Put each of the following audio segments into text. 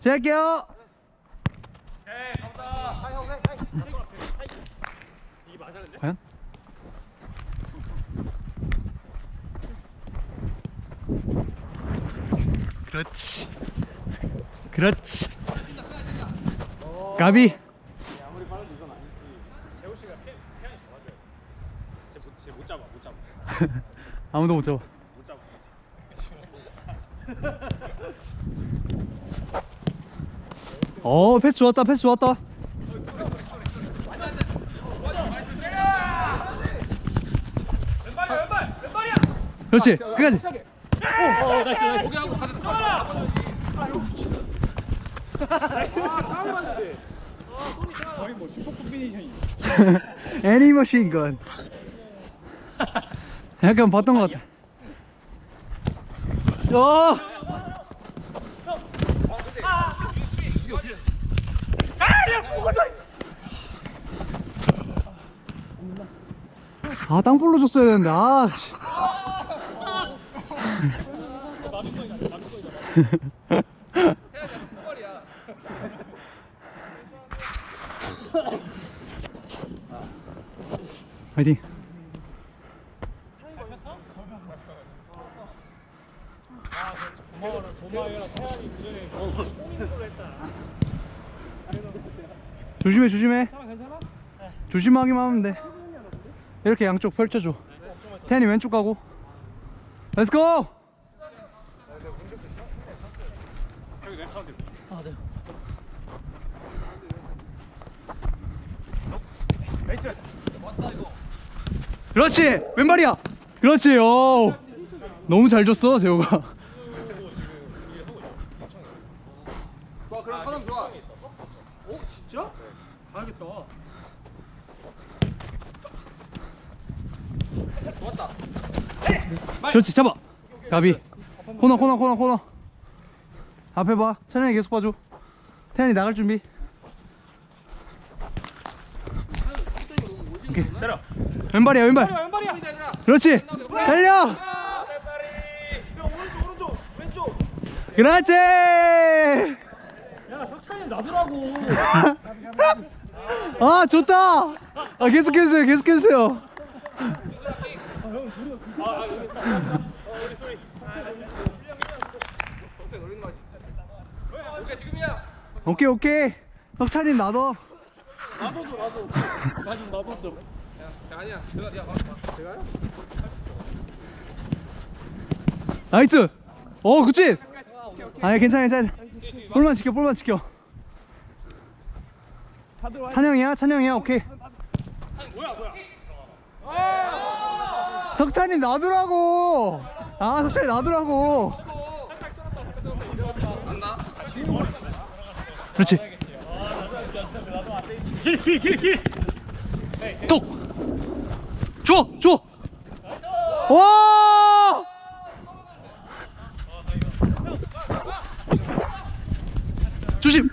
시작할게요. 과연? 그렇지. 그렇지. 가비. 아무리 빠르도 이건 아니지. 재호 씨가 태, 태양이 잡아줘야 돼. 쟤못, 쟤못 잡아, 못 잡아, 아무도 못 잡아. 못 잡아. 어, 패스 좋았다. 패스 좋았다. 그렇지. 끝까지. 어, 나이스, 나이스. 포기하고 가자. 아, 다음에 봤는데. 아, 손이 차. 거의 뭐 슈퍼 콤비네이션이. 애니머신 건. 약간 봤던 것 같아. 어! 아, 땅볼로 줬어야 되는데, 아. 씨. 화이팅. 고마워라, 고마워라. 태양이 그전에 뽕인으로 했다. 조심해, 조심해. 괜찮아? 조심하기만 하면 돼. 이렇게 양쪽 펼쳐줘. 태연이 왼쪽 가고. 렛츠고! 아, 네. 그렇지! 왼발이야! 그렇지! 오. 너무 잘 줬어, 재호가. 좋아 그럼 사람 좋아 어, 진짜? 가야겠다. 좋았다 그렇지, 잡아! 가비. 코너, 코너, 코너, 코너. 앞에 봐. 찬영이 계속 봐줘. 태연이 나갈 준비. 오케이. 때려. 왼발이야, 왼발. 왼발이야. 얘들아 그렇지! 달려! 형 오른쪽, 오른쪽, 왼쪽. 그렇지! 야, 석찬이 놔두라고. 아, 좋다! 아, 계속해주세요, 계속해주세요. 오케이 오케이. 석찬이 놔둬. 놔둬줘, 놔둬. 나좀. 야, 야 아니야 내가 내가 봐 제가요? 나이스! 어, 그치? 아니, 괜찮아, 괜찮아. 볼만 지켜, 볼만 지켜. 찬영이야, 찬영이야, 오케이. 석찬이 놔두라고! 아, 석찬이 놔두라고! 그렇지. 길, 길, 길, 길. 톡! 줘! 줘! 와! 조심!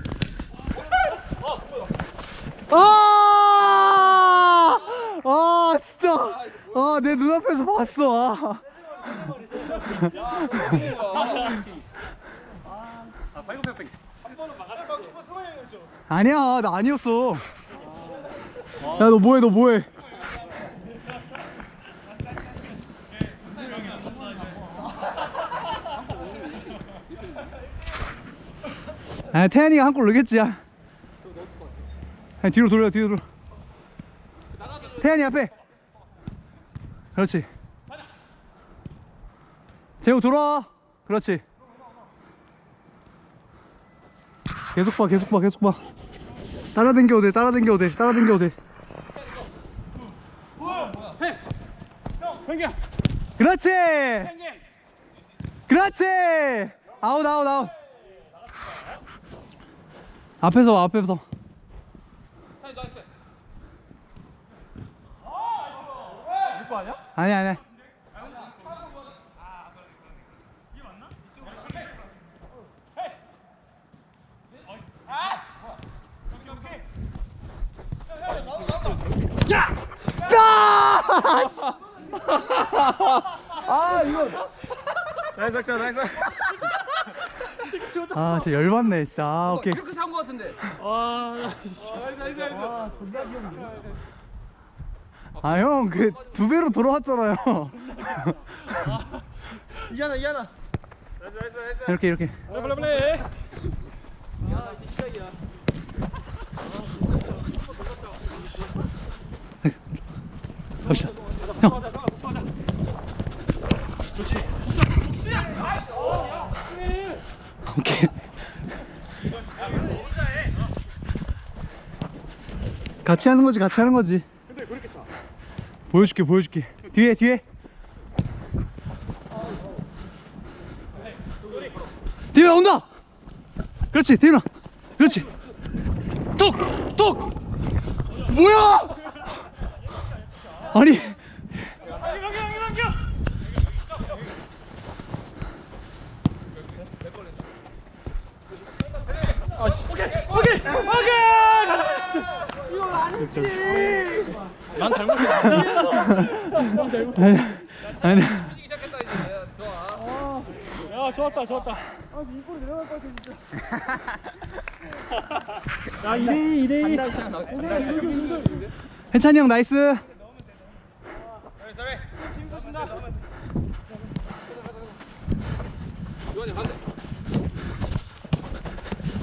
아! 아, 진짜! 아, 내 눈앞에서 봤어. 아. 아니야, 나 아니었어. 야, 너 뭐해, 너 뭐해? 아, 태연이가 한 골 넣겠지, 야. 아니, 뒤로 돌려, 뒤로 돌려. 태연이 앞에. 그렇지. 재우 돌아. 그렇지. 계속 봐, 계속 봐, 계속 봐. 따라 댕겨도 돼, 따라 댕겨도 돼, 따라 댕겨도 돼. 형이야. 그렇지! 그렇지! 아웃, 아웃, 아웃. 앞에서 와, 앞에서. 이거 아니야? 아니, 아니. 야! 나이스 작전 나이스 아 진짜 열받네 진짜 아 오케이 이렇게 산거 같은데. 아, 아 형 그 두 배로 돌아왔잖아요 이하나, 이하나. 이렇게 이렇게 빨리, 빨리, 빨리. 갑시다 형 좋지. 오케이 같이 하는 거지 같이 하는 거지. 보여줄게 보여줄게 뒤에 뒤에 뒤에 온다 그렇지 뒤에 그렇지 톡톡 뭐야 아니 여기, 여기, 여기, 여기. 오케이, 오케이, 오케이. 가자. 이건 아니지. 난 잘못했어. 난 잘못했어. 아니 아니 시작했다 이제. 좋아. 야, 좋았다, 좋았다. 아, 이꼴 내려갈 것 같아, 진짜. 야, 이래, 이래. 해찬이 형 나이스 요한이 반대.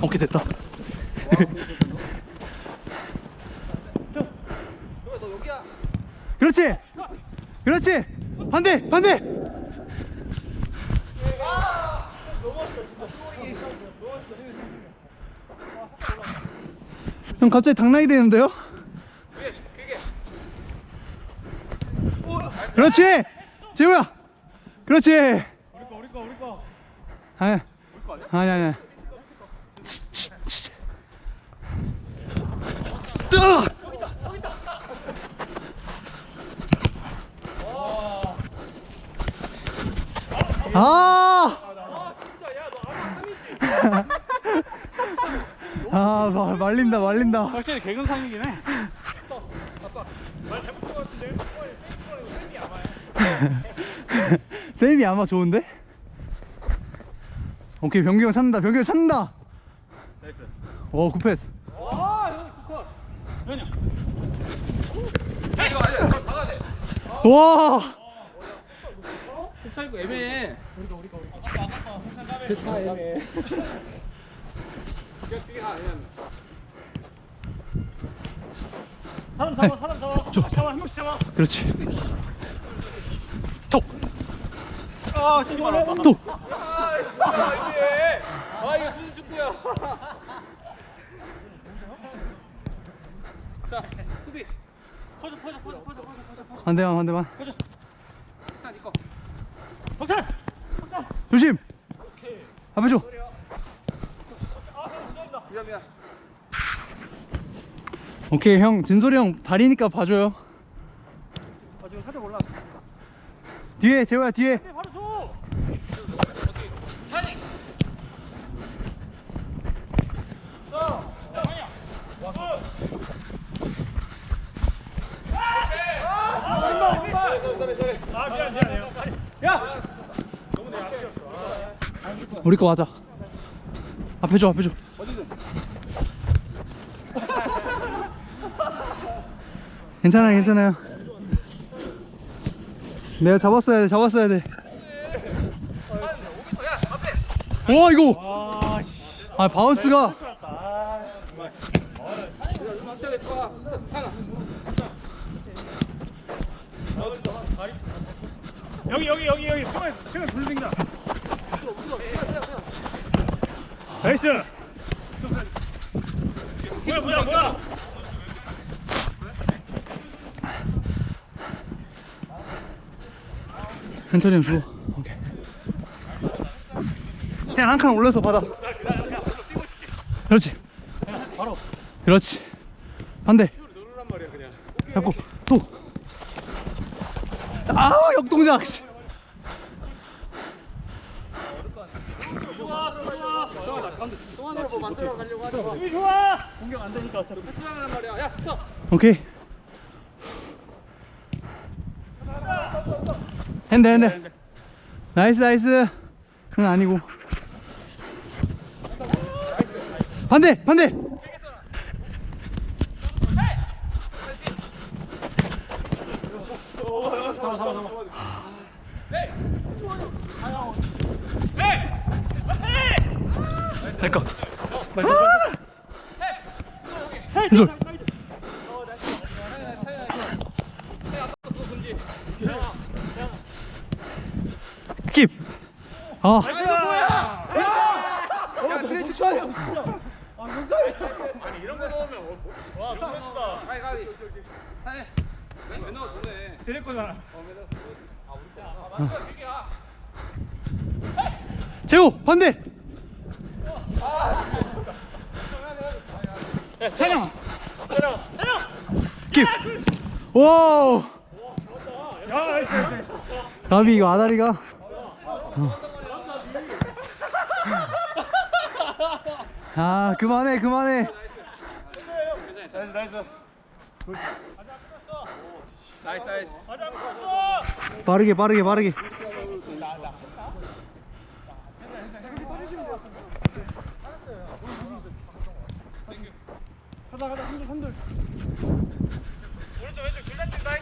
오케이 됐다 요한 너 여기야. 그렇지. 그렇지. 반대 반대. 형 갑자기 당나이 되는데요? 그렇지. 재우야. 그렇지. 우리 거. 아니 아니. 아니 뜨 아! 아! 아, 마- 말린다, 말린다. 확실히 개근상이긴 해. 말 잘못한 것 같은데? 세임이 아마 좋은데? 오케이, 찾는다, 병규 형 찾는다. 나이스. 오, 굿패스. 와, 현영. 이거. 이거 박아야 돼. 와! 차이고 애매해. 그게 그게 아니야. 사람 잡아, 사람 잡아. 잡아, 한 명씩 잡아. 그렇지. 톡! 아, 씨발 톡! 아, 이게. 아, 이거 무슨 축구야. 자, 수비. 퍼져, 퍼져, 퍼져, 퍼져, 퍼져, 퍼져, 퍼져. 한 대만, 한 대만. 이거. 경찰! 경찰! 조심! 앞에 줘. 미안 미안. 오케이, 형. 진솔이 형 다리니까 봐줘요. 아, 지금 살짝 올라왔어. 뒤에, 재호야, 뒤에. 네, 바로 줘! 타이밍. 아, 미안, 미안해요. 야! 너무 내 앞이었어. 아. 우리 거 맞아. 앞에 줘, 앞에 줘. 괜찮아요, 괜찮아요. 내가 잡았어야 돼, 잡았어야 돼. 야, 앞에. 와, 이거! 아, 씨. 아, 바운스가. 여기, 여기, 여기, 여기. 수면, 수면 불린다. 나이스! 뭐야, 뭐야, 뭐야! 형 주고. 오케이. 그냥 한 칸 올려서 받아. 그렇지. 바로. 그렇지. 반대. 잡고 또. 아, 역동작. 씨. 좋아, 좋아. 가운데 또 하나 뭐 만들어 가려고 마. 수비 좋아! 공격 안 되니까 어차피. 수비하란 말이야. 야, 서. 오케이. 핸드 핸드. 나이스 나이스. 그건 아니고. 반대 반대 잡아 잡아 잡아 될거. 해줘 킵. 아, 재호 반대 이스 나이스 나이스 가비 이거 아다리가? 어. 아 그만해 그만해. 나이스 나이스 나이스 나이스 빠르게 빠르게 빠르게 가자 가자 한들 한들. 오른쪽 왼쪽 둘다 뛴다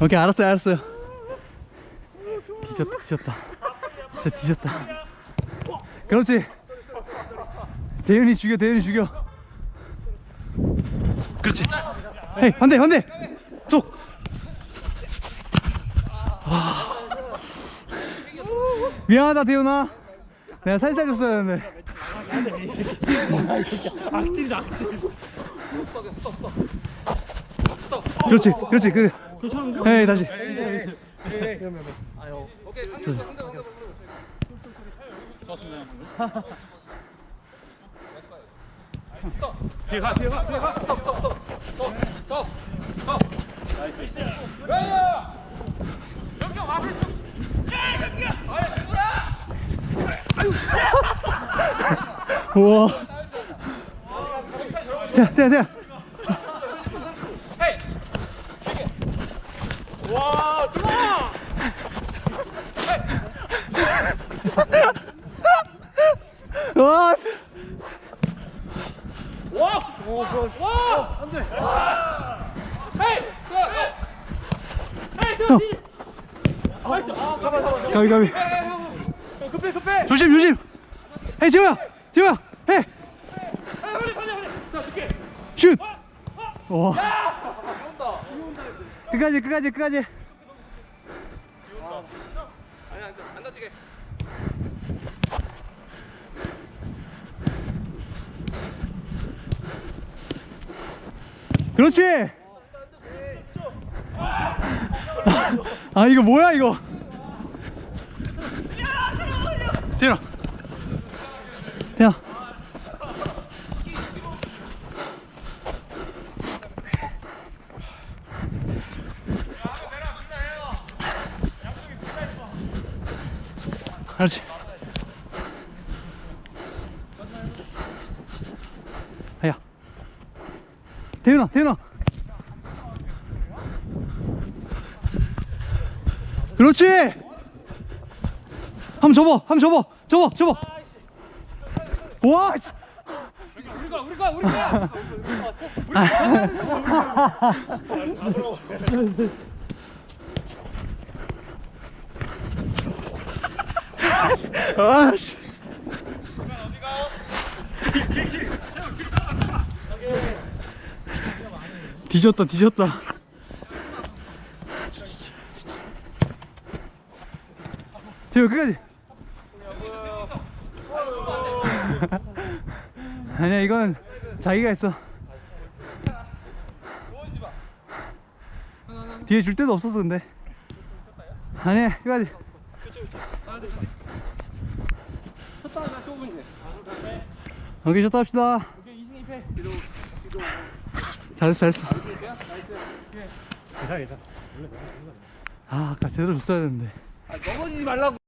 오케이 알았어요 알았어요. 뒤졌다 뒤졌다. 진짜 뒤졌다. 그렇지. 대윤이 죽여 대윤이 죽여. 그렇지. 헤이 반대 반대 쏙 아. 미안하다 대윤아 내가 살살 줬어야 되는데 악질이다 악질 그렇지 그렇지 그 다시 상대 상대 상대 뒤에 가 뒤에 가 뒤에 가 스톱 스톱 여기 앞에 좀 우와 야, 야, 야. 헤이 와 승아 와, 와와 안돼 헤이 헤이 승아 뒤 나이스 아 잡아 잡아 잡아 가비, 가비. 형, 급해 급해 조심, 조심. 헤이, 지호야, 지호야, 헤이, 빨리 빨리 빨리 자 늦게 슛. 와. 끝까지, 끝까지, 끝까지. 아니 안, 안 다치게 그렇지. 아, 이거 뭐야, 이거. 태연아. 태연아. 그렇지. 아야. 태윤아, 태윤아. 그렇지. 한번 접어, 한번 접어, 접어, 접어. 와, 씨. 우리가 우리가 우리가 아, 씨. 뒤졌다, 뒤졌다. 지금 끝까지. 아니야, 이건 자기가 했어. 뒤에 줄 데도 없었어, 근데. 아니야, 끝까지. 오케이, 셔터 합시다. 잘했어, 잘했어. 아, 아까 제대로 줬어야 되는데. 넘어지지 말라고